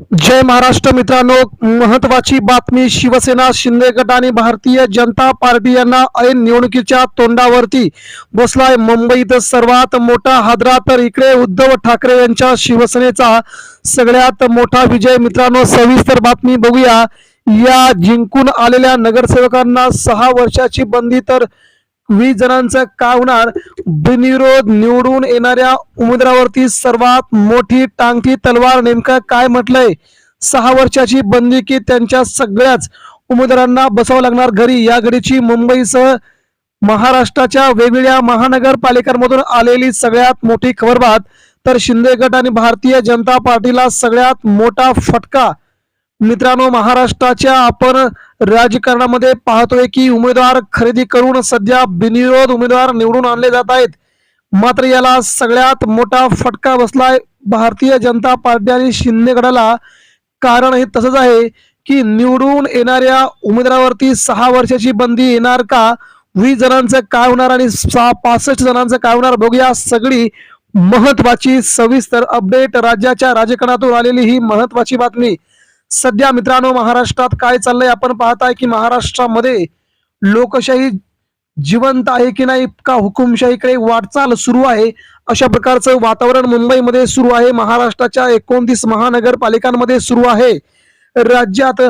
जय महाराष्ट्र मित्रांनो महत्वाची बातमी शिवसेना शिंदे गट आणि भारतीय जनता पार्टी यांना ऐन निवडणुकीच्या तोंडावरती बसलाय मुंबईत सर्वात मोठा हादरा. तर इकडे उद्धव ठाकरे यांच्या शिवसेनेचा सगळ्यात मोठा विजय. मित्रांनो सविस्तर बातमी बघूया. या जिंकून आलेल्या नगरसेवकांना सहा वर्षाची बंदी तर वीस जणांचं काय होणार? बिनविरोध निवडून येणाऱ्या उमेदवारावरती सर्वात मोठी टांगती तलवार नेमकं काय म्हटलंय? सहा वर्षाची बंदी की त्यांच्या सगळ्याच उमेदवारांना बसावं लागणार घरी? या घडीची मुंबईसह महाराष्ट्राच्या वेगवेगळ्या महानगरपालिकांमधून आलेली सगळ्यात मोठी खबरबात तर शिंदे गट आणि भारतीय जनता पार्टीला सगळ्यात मोठा फटका. मित्रांनो महाराष्ट्राच्या आपण राजकारणामध्ये पाहतोय की उमेदवार खरेदी करून सध्या बिनविरोध उमेदवार निवडून आणले जात आहेत. मात्र याला सगळ्यात मोठा फटका बसलाय भारतीय जनता पार्टी आणि शिंदे गटाला. कारण हे तसंच आहे की निवडून येणाऱ्या उमेदवारावरती सहा वर्षाची बंदी येणार का? वीस जणांचं काय होणार आणि सहा पासष्ट जणांचं काय होणार? बघूया सगळी महत्वाची सविस्तर अपडेट राज्याच्या राजकारणातून आलेली ही महत्वाची बातमी. सध्या मित्रांनो महाराष्ट्रात काय चाललंय? आपण पाहताय की महाराष्ट्रामध्ये लोकशाही जिवंत आहे की नाही का हुकुमशाहीकडे वाटचाल सुरू आहे. अशा प्रकारचं वातावरण मुंबईमध्ये सुरू आहे. महाराष्ट्राच्या एकोणतीस महानगरपालिकांमध्ये सुरू आहे. राज्यात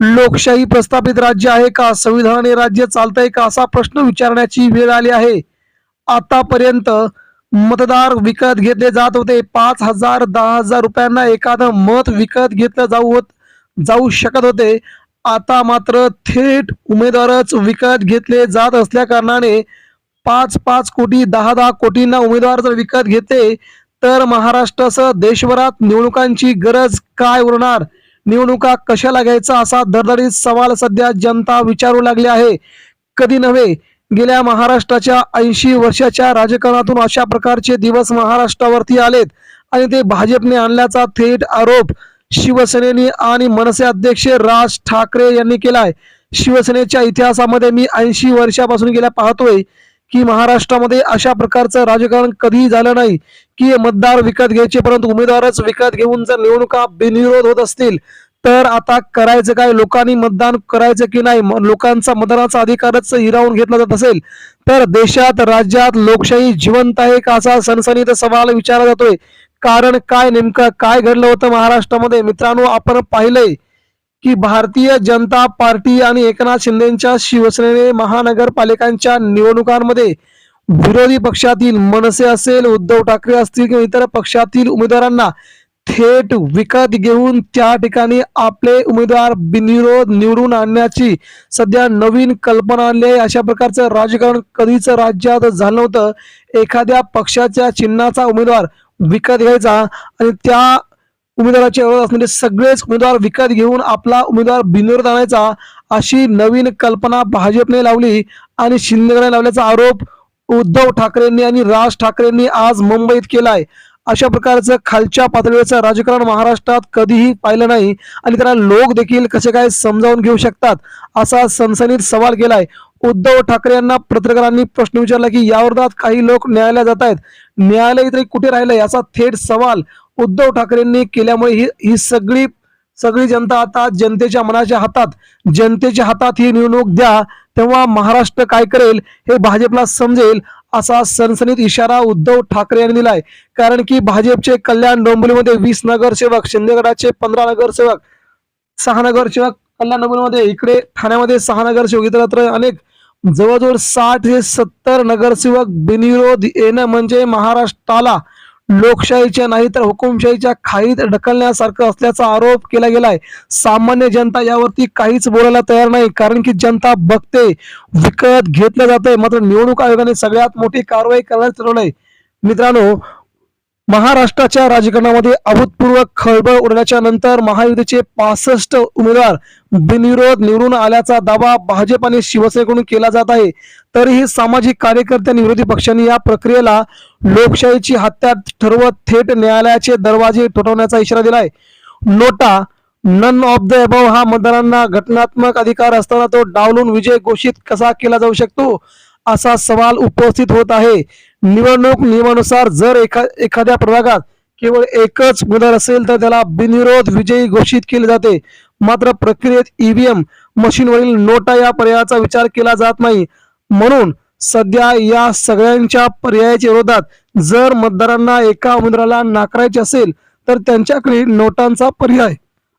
लोकशाही प्रस्थापित राज्य आहे का? संविधानी राज्य चालतंय का? असा प्रश्न विचारण्याची वेळ आली आहे. आतापर्यंत मतदार विकत घेतले जात होते. पाच हजार दहा हजार रुपयांना एखादं मत विकत घेतलं जाऊ होत. जाऊ शकत होते. आता मात्र थेट उमेदवारच विकत घेतले जात असल्या कारणाने पाच पाच कोटी दहा दहा कोटींना उमेदवार जर विकत घेते तर महाराष्ट्रासह देशभरात निवडणुकांची गरज काय उरणार? निवडणुका कशा लागायचा असा धडधडीत सवाल सध्या जनता विचारू लागली आहे. कधी नव्हे गेल्या महाराष्ट्राच्या ऐंशी वर्षाच्या राजकारणातून अशा प्रकारचे दिवस महाराष्ट्रावरती आलेत आणि ते भाजपने आणल्याचा थेट आरोप शिवसेनेने आणि मनसे अध्यक्ष राज ठाकरे यांनी केलाय. शिवसेनेच्या इतिहासामध्ये मी ऐंशी वर्षापासून गेल्या पाहतोय की महाराष्ट्रामध्ये अशा प्रकारचं राजकारण कधीही झालं नाही की मतदार विकत घ्यायचे परंतु उमेदवारच विकत घेऊन जर निवडणुका बिनविरोध होत असतील तर आता करायचं काय? लोकांनी मतदान करायचं की नाही? लोकांचा मतदानाचा अधिकारच हिरावून घेतला जात असेल तर देशात राज्यात लोकशाही जिवंत आहे का असा सनसनीत सवाल विचारला जातोय. कारण काय नेमकं काय घडलं होतं महाराष्ट्रामध्ये? मित्रांनो आपण पाहिलंय की भारतीय जनता पार्टी आणि एकनाथ शिंदेच्या शिवसेनेने महानगरपालिकांच्या निवडणुकांमध्ये विरोधी पक्षातील मनसे असेल उद्धव ठाकरे असतील किंवा इतर पक्षातील उमेदवारांना थेट विकत घेऊन त्या ठिकाणी आपले उमेदवार बिनविरोध निवडून आणण्याची सध्या नवीन कल्पना आणली आहे. अशा प्रकारचं राजकारण कधीच राज्यात झालं होतं एखाद्या पक्षाच्या चिन्हाचा उमेदवार विकत घ्यायचा आणि त्या उमेदवाराच्या विरोधात असणारे सगळेच उमेदवार विकत घेऊन आपला उमेदवार बिनविरोध आणायचा अशी नवीन कल्पना भाजपने लावली आणि शिंदेकडे लावल्याचा आरोप उद्धव ठाकरेंनी आणि राज ठाकरेंनी आज मुंबईत केलाय. अशा प्रकारचं खालच्या पातळीवरचं राजकारण महाराष्ट्रात कधीही पाहिलं नाही आणि त्याला लोक देखील कसे काय समजावून घेऊ शकतात असा सनसनीत सवाल केलाय. उद्धव ठाकरे यांना पत्रकारांनी प्रश्न विचारला की यावर्धात काही लोक न्यायालयात जात आहेत. न्यायालय तरी कुठे राहिलं याचा थेट सवाल उद्धव ठाकरेंनी केल्यामुळे ही ही सगळी सगळी जनता आता जनतेच्या मनाच्या हातात जनतेच्या हातात ही निवडणूक द्या तेव्हा महाराष्ट्र काय करेल हे भाजपला समजेल असा सनसनीत इशारा उद्धव ठाकरे यांनी दिलाय. कारण की भाजपचे कल्याण डोंबिवलीमध्ये वीस नगरसेवक शिंदेगडाचे पंधरा नगरसेवक सहा नगरसेवक कल्याण डोंबिवलीमध्ये इकडे ठाण्यामध्ये सहा नगरसेवक इतरत्र अनेक. जवळजवळ साठ ते सत्तर नगरसेवक बिनविरोध येणं म्हणजे महाराष्ट्राला लोकशाहीच्या नाही तर हुकुमशाहीच्या खाईत ढकलण्यासारखं असल्याचा आरोप केला गेलाय. सामान्य जनता यावरती काहीच बोलायला तयार नाही कारण की जनता बघते विकत घेतलं जातंय. मात्र निवडणूक आयोगाने सगळ्यात मोठी कारवाई करण्यास ठरवलंय. मित्रांनो महाराष्ट्राच्या राजकारणामध्ये अभूतपूर्व खळबळ उडल्याच्या नंतर महायुतीचे पासष्ट उमेदवार बिनविरोध निवडून आल्याचा दावा भाजप आणि शिवसेनेकडून केला जात आहे. तरीही सामाजिक कार्यकर्ते आणि विरोधी पक्षांनी या प्रक्रियेला लोकशाहीची हत्या ठरवत थेट न्यायालयाचे दरवाजे ठोठवण्याचा इशारा दिलाय. नोटा नन ऑफ द अबव हा मतदारांना घटनात्मक अधिकार असताना तो डावलून विजय घोषित कसा केला जाऊ शकतो? असा सवाल उपस्थित होत आहे. निवडणूक नियमानुसार जर एखा एखाद्या प्रभागात केवळ एकच उमेदवार असेल तर त्याला बिनविरोध विजयी घोषित केले जाते. मात्र प्रक्रियेत ईव्हीएम मशीनवरील नोटा या पर्यायाचा विचार केला जात नाही. म्हणून सध्या या सगळ्यांच्या पर्यायाच्या विरोधात जर मतदारांना एका उमेदवाराला नाकारायचे असेल तर त्यांच्याकडे नोटांचा पर्याय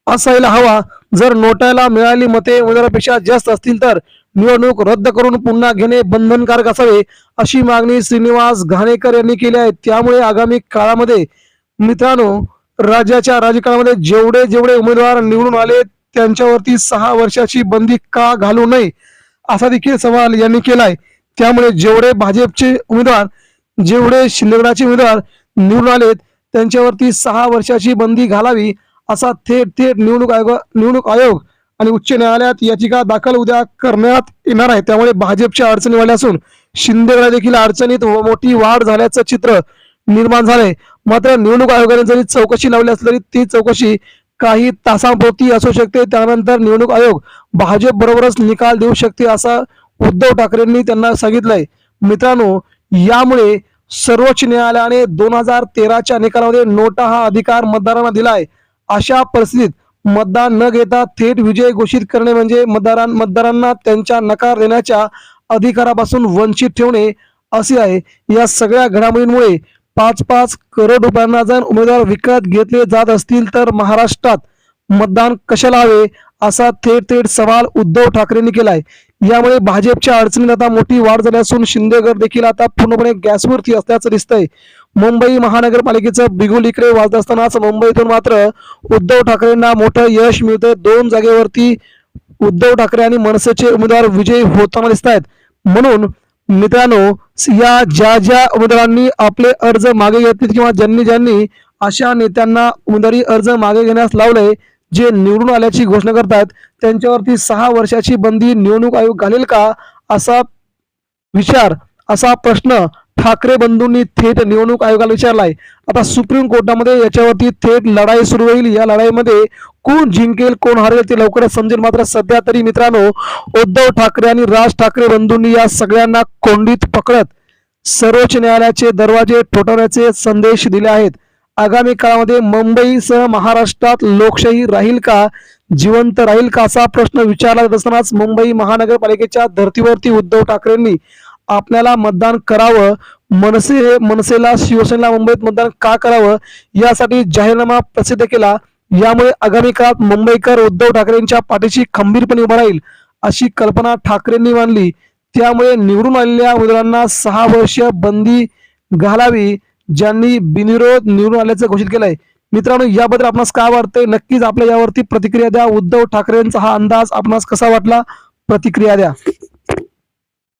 असायला हवा. जर नोटाला मिळाली मते उमेदवारापेक्षा जास्त असतील तर निवडणूक रद्द करून पुन्हा घेणे बंधनकारक असावे अशी मागणी श्रीनिवास घाणेकर यांनी केली आहे. त्यामुळे आगामी काळामध्ये मित्रांनो राज्याच्या राजकारणामध्ये जेवढे जेवढे उमेदवार निवडून आले त्यांच्यावरती सहा वर्षाची बंदी का घालू नये असा देखील सवाल यांनी केलाय. त्यामुळे जेवढे भाजपचे उमेदवार जेवढे शिंदेगडाचे उमेदवार निवडून आलेत त्यांच्यावरती सहा वर्षाची बंदी घालावी असा थेट थेट निवडणूक आयोग निवडणूक आयोग आणि उच्च न्यायालयात याचिका दाखल उद्या करण्यात येणार आहे. त्यामुळे भाजपच्या अडचणी वाढल्या असून शिंदेगडा देखील अडचणीत मोठी वाढ झाल्याचं चित्र निर्माण झालंय. मात्र निवडणूक आयोगाने जरी चौकशी लावली असली तरी ती चौकशी काही तासांपोती असू शकते. त्यानंतर निवडणूक आयोग भाजप बरोबरच निकाल देऊ शकते असं उद्धव ठाकरेंनी त्यांना सांगितलंय. मित्रांनो यामुळे सर्वोच्च न्यायालयाने दोन हजार तेराच्या निकालामध्ये नोटा हा अधिकार मतदारांना दिलाय. अशा परिस्थितीत मतदान न घेता थेट विजय घोषित करणे म्हणजे मतदारां मतदारांना त्यांच्या नकार देण्याच्या अधिकारापासून वंचित ठेवणे असे आहे. या सगळ्या घडामोडींमुळे पाच पाच करोड रुपयांना जर उमेदवार विकत घेतले जात असतील तर महाराष्ट्रात मतदान कशाला हवे असा थेट थेट सवाल उद्धव ठाकरेंनी केलाय. यामुळे भाजपच्या अडचणीत आता मोठी वाढ झाली असून शिंदेगड देखील आता पूर्णपणे गॅसवरती असल्याचं दिसतंय. मुंबई महानगरपालिकेचं बिगुल इकडे वाजत असतानाच मुंबईतून मात्र उद्धव ठाकरेंना मोठं यश मिळतंय. दोन जागेवरती उद्धव ठाकरे आणि मनसेचे उमेदवार विजयी होताना दिसत आहेत म्हणून मित्रांनो या ज्या ज्या उमेदवारांनी आपले अर्ज मागे घेतले किंवा ज्यांनी ज्यांनी अशा नेत्यांना उमेदवारी अर्ज मागे घेण्यास लावले जे निवडून आल्याची घोषणा करतात त्यांच्यावरती सहा वर्षाची बंदी निवडणूक आयोग घालेल का? असा विचार असा प्रश्न ठाकरे बंधूंनी थेट निवडणूक आयोगाला विचारलाय. आता सुप्रीम कोर्टामध्ये याच्यावरती थेट लढाई सुरू होईल. या लढाईमध्ये कोण जिंकेल कोण हारेल ते लवकरच समजेल. मात्र सध्या तरी मित्रांनो उद्धव ठाकरे आणि राज ठाकरे बंधूंनी या सगळ्यांना कोंडीत पकडत सर्वोच्च न्यायालयाचे दरवाजे ठोठावण्याचे संदेश दिले आहेत. आगामी काळामध्ये मुंबईसह महाराष्ट्रात लोकशाही राहील का? जिवंत राहील का? असा प्रश्न विचारला जात असतानाच मुंबई महानगरपालिकेच्या धर्तीवरती उद्धव ठाकरेंनी आपल्याला मतदान करावं मनसे मनसेला शिवसेनेला मुंबईत मतदान का करावं यासाठी जाहीरनामा प्रसिद्ध केला. यामुळे आगामी काळात मुंबईकर उद्धव ठाकरेंच्या पाठीशी खंबीरपणे उभा राहील अशी कल्पना ठाकरेंनी मांडली. त्यामुळे निवडून आलेल्या उमेदवारांना सहा वर्ष बंदी घालावी ज्यांनी बिनविरोध निवडून आल्याचं घोषित केलंय. मित्रांनो याबद्दल आपणास काय वाटतंय? नक्कीच आपल्या यावरती प्रतिक्रिया द्या. उद्धव ठाकरेंचा हा अंदाज आपणास कसा वाटला? प्रतिक्रिया द्या.